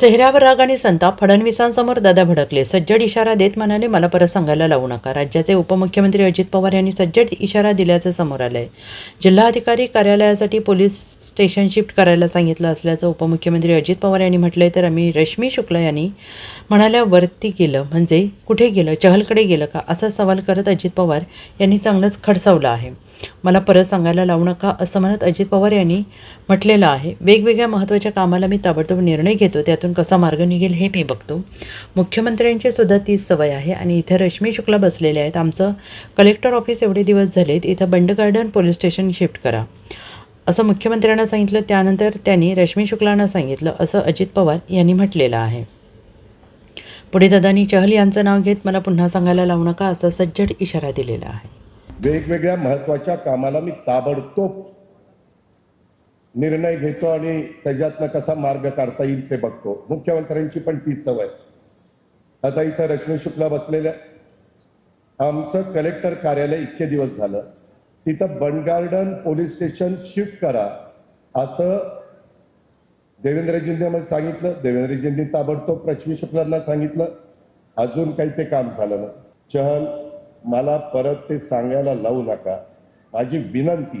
चेहऱ्यावर राग आणि संताप फडणवीसांसमोर दादा भडकले. सज्जड इशारा देत म्हणाले मला परत सांगायला लावू नका. राज्याचे उपमुख्यमंत्री अजित पवार यांनी सज्जड इशारा दिल्याचं समोर आलं आहे जिल्हाधिकारी कार्यालयासाठी पोलीस स्टेशन शिफ्ट करायला सांगितलं असल्याचं उपमुख्यमंत्री अजित पवार यांनी म्हटलंय तर आम्ही रश्मी शुक्ला यांनी म्हणाल्या वरती गेलं. म्हणजे कुठे गेलं? चहलकडे गेलं का? असा सवाल करत अजित पवार यांनी चांगलंच खडसावलं आहे. मला परत सांगायला लावू नका असं म्हणत अजित पवार यांनी म्हटलेलं आहे. वेगवेगळ्या महत्त्वाच्या कामाला मी ताबडतोब निर्णय घेतो त्यातून कसा मार्ग निघेल हे मी बघतो. मुख्यमंत्र्यांची सुद्धा तीच सवय आहे आणि इथं रश्मी शुक्ला बसलेले आहेत. आमचं कलेक्टर ऑफिस एवढे दिवस झालेत. इथं बंड गार्डन पोलीस स्टेशन शिफ्ट करा. असं मुख्यमंत्र्यांना सांगितलं. त्यानंतर त्यांनी रश्मी शुक्लांना सांगितलं. असं अजित पवार यांनी म्हटलेलं आहे. पुढे दादानी चहल यांचं नाव घेत मला पुन्हा सांगायला लावू नका असा सज्जड इशारा दिलेला आहे. वेगवेगळ्या महत्त्वाच्या कामाला मी ताबडतोब निर्णय घेतो आणि त्याच्यातनं कसा मार्ग काढता येईल ते बघतो. मुख्यमंत्र्यांची पण तीच सवय आता इथं रश्मी शुक्ला बसलेल्या आमचं कलेक्टर कार्यालय इतके दिवस झालं. तिथं बंडगार्डन पोलीस स्टेशन शिफ्ट करा असं देवेंद्रजींनी मला सांगितलं. देवेंद्रजींनी ताबडतोब रश्मी शुक्लांना सांगितलं. अजून काही ते काम झालं ना चहल मला परत ते सांगायला लावू नका. माझी विनंती